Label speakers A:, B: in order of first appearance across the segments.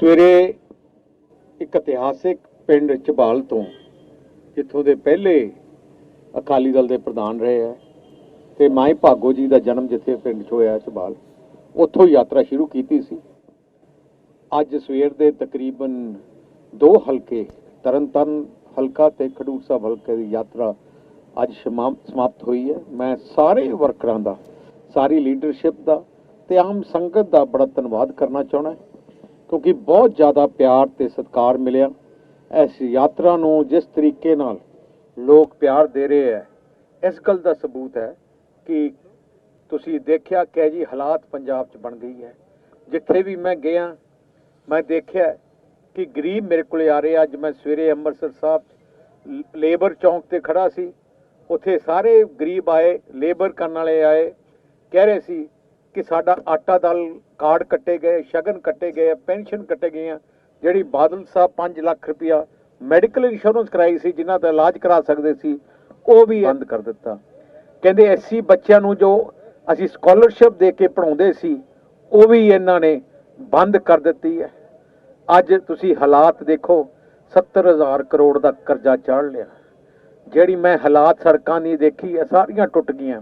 A: ਸਵੇਰੇ ਇੱਕ ਇਤਿਹਾਸਿਕ ਪਿੰਡ ਝਬਾਲ ਤੋਂ ਜਿੱਥੋਂ ਦੇ ਪਹਿਲੇ ਅਕਾਲੀ ਦਲ ਦੇ ਪ੍ਰਧਾਨ ਰਹੇ ਹੈ ਤੇ ਮਾਈ ਭਾਗੋ ਜੀ ਦਾ ਜਨਮ ਜਿੱਥੇ ਪਿੰਡ 'ਚ ਹੋਇਆ ਝਬਾਲ, ਉੱਥੋਂ ਯਾਤਰਾ ਸ਼ੁਰੂ ਕੀਤੀ ਸੀ। ਅੱਜ ਸਵੇਰ ਦੇ ਤਕਰੀਬਨ ਦੋ ਹਲਕੇ, ਤਰਨਤਾਰਨ ਹਲਕਾ ਤੇ ਖਡੂਰ ਸਾਹਿਬ ਹਲਕੇ ਦੀ ਯਾਤਰਾ ਅੱਜ ਸ਼ਮਾ- ਸਮਾਪਤ ਹੋਈ ਹੈ। ਮੈਂ ਸਾਰੇ ਵਰਕਰਾਂ ਦਾ, ਸਾਰੀ ਲੀਡਰਸ਼ਿਪ ਦਾ ਤੇ ਆਮ ਸੰਗਤ ਦਾ ਬੜਾ ਧੰਨਵਾਦ ਕਰਨਾ ਚਾਹੁੰਦਾ। ਕਿਉਂਕਿ ਬਹੁਤ ਜ਼ਿਆਦਾ ਪਿਆਰ ਤੇ ਸਤਿਕਾਰ ਮਿਲਿਆ। ਇਸ ਯਾਤਰਾ ਨੂੰ ਜਿਸ ਤਰੀਕੇ ਨਾਲ ਲੋਕ ਪਿਆਰ ਦੇ ਰਹੇ ਹੈ, ਇਸ ਗੱਲ ਦਾ ਸਬੂਤ ਹੈ ਕਿ ਤੁਸੀਂ ਦੇਖਿਆ ਕਿ ਜੀ ਹਾਲਾਤ ਪੰਜਾਬ 'ਚ ਬਣ ਗਈ ਹੈ। ਜਿੱਥੇ ਵੀ ਮੈਂ ਗਿਆ, ਮੈਂ ਦੇਖਿਆ ਕਿ ਗਰੀਬ ਮੇਰੇ ਕੋਲੇ ਆ ਰਹੇ ਅੱਜ ਮੈਂ ਸਵੇਰੇ ਅੰਮ੍ਰਿਤਸਰ ਸਾਹਿਬ ਲ- ਲੇਬਰ ਚੌਂਕ ਤੇ ਖੜਾ ਸੀ। ਉੱਥੇ ਸਾਰੇ ਗਰੀਬ ਆਏ, ਲੇਬਰ ਕਰਨ ਵਾਲੇ ਆਏ। ਕਹਿ ਰਹੇ ਸੀ ਕਿ ਸਾਡਾ ਆਟਾ ਦਾਲ ਕਾਰਡ ਕੱਟੇ ਗਏ, ਸ਼ਗਨ ਕੱਟੇ ਗਏ, ਪੈਨਸ਼ਨ ਕੱਟੇ ਗਏ ਆ, ਜਿਹੜੀ ਬਾਦਲ ਸਾਹਿਬ 5 ਲੱਖ ਰੁਪਇਆ ਮੈਡੀਕਲ ਇੰਸ਼ੋਰੈਂਸ ਕਰਾਈ ਸੀ, ਜਿਨ੍ਹਾਂ ਦਾ ਇਲਾਜ ਕਰਾ ਸਕਦੇ ਸੀ, ਉਹ ਵੀ ਬੰਦ ਕਰ ਦਿੱਤਾ। ਕਹਿੰਦੇ ਐਸਸੀ ਬੱਚਿਆਂ ਨੂੰ ਜੋ ਅਸੀਂ ਸਕਾਲਰਸ਼ਿਪ ਦੇ ਕੇ ਪੜਾਉਂਦੇ ਸੀ, ਉਹ ਵੀ ਇਹਨਾਂ ਨੇ ਬੰਦ ਕਰ ਦਿੱਤੀ ਹੈ। ਅੱਜ ਤੁਸੀਂ ਹਾਲਾਤ ਦੇਖੋ 70000 ਕਰੋੜ ਦਾ ਕਰਜ਼ਾ ਚੜ ਲਿਆ। ਜਿਹੜੀ ਮੈਂ ਹਾਲਾਤ ਸੜਕਾਂ ਦੀ ਦੇਖੀ ਹੈ ਸਾਰੀਆਂ ਟੁੱਟ ਗਈਆਂ।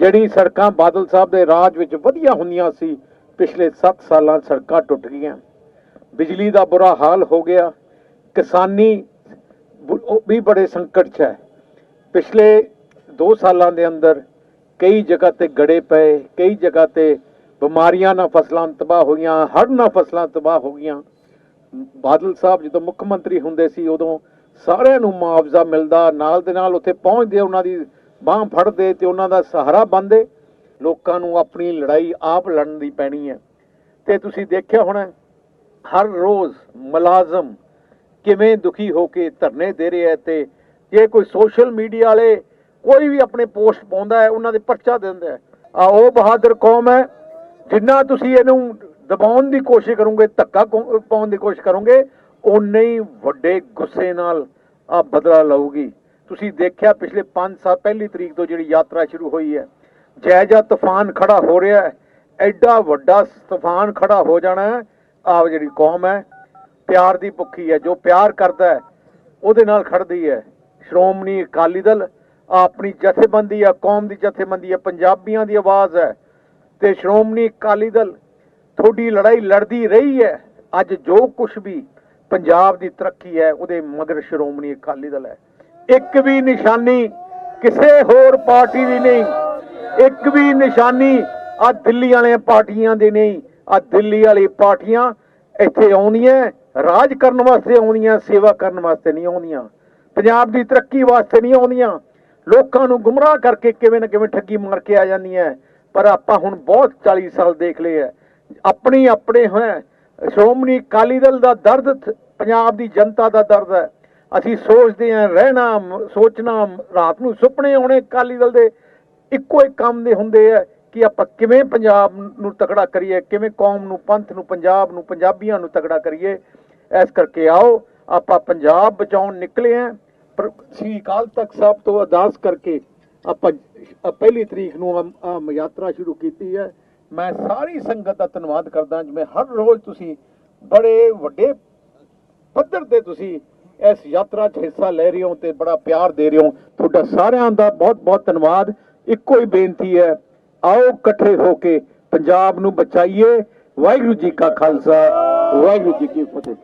A: ਜਿਹੜੀ ਸੜਕਾਂ ਬਾਦਲ ਸਾਹਿਬ ਦੇ ਰਾਜ ਵਿੱਚ ਵਧੀਆ ਹੁੰਦੀਆਂ ਸੀ ਪਿਛਲੇ 7 ਸਾਲਾਂ ਸੜਕਾਂ ਟੁੱਟ ਗਈਆਂ। ਬਿਜਲੀ ਦਾ ਬੁਰਾ ਹਾਲ ਹੋ ਗਿਆ। ਕਿਸਾਨੀ ਉਹ ਵੀ ਬੜੇ ਸੰਕਟ 'ਚ ਹੈ। ਪਿਛਲੇ 2 ਸਾਲਾਂ ਦੇ ਅੰਦਰ ਕਈ ਜਗ੍ਹਾ ਤੇ ਗੜੇ ਪਏ, ਕਈ ਜਗ੍ਹਾ ਤੇ ਬਿਮਾਰੀਆਂ ਨਾਲ ਫਸਲਾਂ ਤਬਾਹ ਹੋਈਆਂ, ਹੜ੍ਹ ਨਾਲ ਫਸਲਾਂ ਤਬਾਹ ਹੋ ਗਈਆਂ। ਬਾਦਲ ਸਾਹਿਬ ਜਦੋਂ ਮੁੱਖ ਮੰਤਰੀ ਹੁੰਦੇ ਸੀ, ਉਦੋਂ ਸਾਰਿਆਂ ਨੂੰ ਮੁਆਵਜ਼ਾ ਮਿਲਦਾ, ਨਾਲ ਦੇ ਨਾਲ ਉੱਥੇ ਪਹੁੰਚਦੇ, ਉਹਨਾਂ ਦੀ ਬਾਹ ਫੜਦੇ ਤੇ ਉਹਨਾਂ ਦਾ ਸਹਾਰਾ ਬੰਦੇ ਲੋਕਾਂ ਨੂੰ ਆਪਣੀ ਲੜਾਈ ਆਪ ਲੜਨ ਦੀ ਪੈਣੀ ਹੈ। ਤੇ ਤੁਸੀਂ ਦੇਖਿਆ ਹੋਣਾ, ਹਰ ਰੋਜ਼ ਮੁਲਾਜ਼ਮ ਕਿਵੇਂ ਦੁਖੀ ਹੋ ਕੇ ਧਰਨੇ ਦੇ ਰਹੇ ਹੈ ਤੇ ਜੇ ਕੋਈ ਸੋਸ਼ਲ ਮੀਡੀਆ ਵਾਲੇ ਕੋਈ ਵੀ ਆਪਣੇ ਪੋਸਟ ਪਾਉਂਦਾ ਹੈ, ਉਹਨਾਂ ਦੇ ਪਰਚਾ ਦਿੰਦਾ ਹੈ। ਆ ਉਹ ਬਹਾਦਰ ਕੌਮ ਹੈ, ਜਿੰਨਾ ਤੁਸੀਂ ਇਹਨੂੰ ਦਬਾਉਣ ਦੀ ਕੋਸ਼ਿਸ਼ ਕਰੋਗੇ, ਧੱਕਾ ਪਾਉਣ ਦੀ ਕੋਸ਼ਿਸ਼ ਕਰੋਗੇ ਉਨੇ ਹੀ ਵੱਡੇ ਗੁੱਸੇ ਨਾਲ ਆ ਬਦਲਾ ਲਊਗੀ। ਤੁਸੀਂ ਦੇਖਿਆ ਪਿਛਲੇ 5 ਸਾਲ, ਪਹਿਲੀ ਤਰੀਕ ਤੋਂ ਜਿਹੜੀ ਯਾਤਰਾ ਸ਼ੁਰੂ ਹੋਈ ਹੈ ਜਾਇਜਾ ਤੂਫਾਨ ਖੜਾ ਹੋ ਰਿਹਾ ਹੈ। ਐਡਾ ਵੱਡਾ ਤੂਫਾਨ ਖੜਾ ਹੋ ਜਾਣਾ ਹੈ। ਆਹ ਜਿਹੜੀ ਕੌਮ ਹੈ, ਪਿਆਰ ਦੀ ਭੁੱਖੀ ਹੈ, ਜੋ ਪਿਆਰ ਕਰਦਾ ਹੈ, ਉਹਦੇ ਨਾਲ ਖੜਦੀ ਹੈ। ਸ਼੍ਰੋਮਣੀ ਅਕਾਲੀ ਦਲ ਆਪਣੀ ਜਥੇਬੰਦੀ ਆ ਕੌਮ ਦੀ ਜਥੇਬੰਦੀ ਆ ਪੰਜਾਬੀਆਂ ਦੀ ਆਵਾਜ਼ ਹੈ। ਤੇ ਸ਼੍ਰੋਮਣੀ ਅਕਾਲੀ ਦਲ ਤੁਹਾਡੀ ਲੜਾਈ ਲੜਦੀ ਰਹੀ ਹੈ। ਅੱਜ ਜੋ ਕੁਝ ਵੀ ਪੰਜਾਬ ਦੀ ਤਰੱਕੀ ਹੈ, ਉਹਦੇ ਮਗਰ ਸ਼੍ਰੋਮਣੀ ਅਕਾਲੀ ਦਲ ਹੈ। ਇੱਕ ਵੀ ਨਿਸ਼ਾਨੀ ਕਿਸੇ ਹੋਰ ਪਾਰਟੀ ਦੀ ਨਹੀਂ। ਇੱਕ ਵੀ ਨਿਸ਼ਾਨੀ ਆ ਦਿੱਲੀ ਵਾਲੀਆਂ ਪਾਰਟੀਆਂ ਦੇ ਨਹੀਂ, ਆ ਦਿੱਲੀ ਵਾਲੀ ਪਾਰਟੀਆਂ ਇੱਥੇ ਆਉਂਦੀਆਂ, ਰਾਜ ਕਰਨ ਵਾਸਤੇ ਆਉਂਦੀਆਂ, ਸੇਵਾ ਕਰਨ ਵਾਸਤੇ ਨਹੀਂ ਆਉਂਦੀਆਂ। ਪੰਜਾਬ ਦੀ ਤਰੱਕੀ ਵਾਸਤੇ ਨਹੀਂ ਆਉਂਦੀਆਂ। ਲੋਕਾਂ ਨੂੰ ਗੁੰਮਰਾਹ ਕਰਕੇ ਕਿਵੇਂ ਨਾ ਕਿਵੇਂ ਠੱਗੀ ਮਾਰ ਕੇ ਆ ਜਾਂਦੀਆਂ ਪਰ ਆਪਾਂ ਹੁਣ ਬਹੁਤ 40 ਸਾਲ ਦੇਖ ਲਏ ਆ ਆਪਣੀ ਆਪਣੇ ਹੈ। ਸ਼੍ਰੋਮਣੀ ਅਕਾਲੀ ਦਲ ਦਾ ਦਰਦ ਪੰਜਾਬ ਦੀ ਜਨਤਾ ਦਾ ਦਰਦ ਹੈ। ਅਸੀਂ ਸੋਚਦੇ ਹਾਂ, ਰਹਿਣਾ ਸੋਚਣਾ, ਰਾਤ ਨੂੰ ਸੁਪਨੇ ਆਉਣੇ ਅਕਾਲੀ ਦਲ ਦੇ। ਇੱਕੋ ਇੱਕ ਕੰਮ ਦੇ ਹੁੰਦੇ ਆ ਕਿ ਆਪਾਂ ਕਿਵੇਂ ਪੰਜਾਬ ਨੂੰ ਤਕੜਾ ਕਰੀਏ, ਕਿਵੇਂ ਕੌਮ ਨੂੰ, ਪੰਥ ਨੂੰ, ਪੰਜਾਬ ਨੂੰ, ਪੰਜਾਬੀਆਂ ਨੂੰ ਤਕੜਾ ਕਰੀਏ। ਇਸ ਕਰਕੇ ਆਓ, ਆਪਾਂ ਪੰਜਾਬ ਬਚਾਉਣ ਨਿਕਲੇ ਆ। ਪਰ ਸ੍ਰੀ ਅਕਾਲ ਤਖਤ ਸਾਹਿਬ ਤੋਂ ਅਰਦਾਸ ਕਰਕੇ ਆਪਾਂ ਪਹਿਲੀ ਤਰੀਕ ਨੂੰ ਯਾਤਰਾ ਸ਼ੁਰੂ ਕੀਤੀ ਹੈ। ਮੈਂ ਸਾਰੀ ਸੰਗਤ ਦਾ ਧੰਨਵਾਦ ਕਰਦਾ ਜਿਵੇਂ ਹਰ ਰੋਜ਼ ਤੁਸੀਂ ਬੜੇ ਵੱਡੇ ਪੱਧਰ ਤੇ ਤੁਸੀਂ ਇਸ ਯਾਤਰਾ 'ਚ ਹਿੱਸਾ ਲੈ ਰਹੇ ਹੋ ਤੇ ਬੜਾ ਪਿਆਰ ਦੇ ਰਹੇ ਹੋ। ਤੁਹਾਡਾ ਸਾਰਿਆਂ ਦਾ ਬਹੁਤ ਬਹੁਤ ਧੰਨਵਾਦ। ਇੱਕੋ ਹੀ ਬੇਨਤੀ ਹੈ, ਆਓ ਇਕੱਠੇ ਹੋ ਕੇ ਪੰਜਾਬ ਨੂੰ ਬਚਾਈਏ। ਵਾਹਿਗੁਰੂ ਜੀ ਕਾ ਖਾਲਸਾ, ਵਾਹਿਗੁਰੂ ਜੀ ਕੀ ਫਤਿਹ।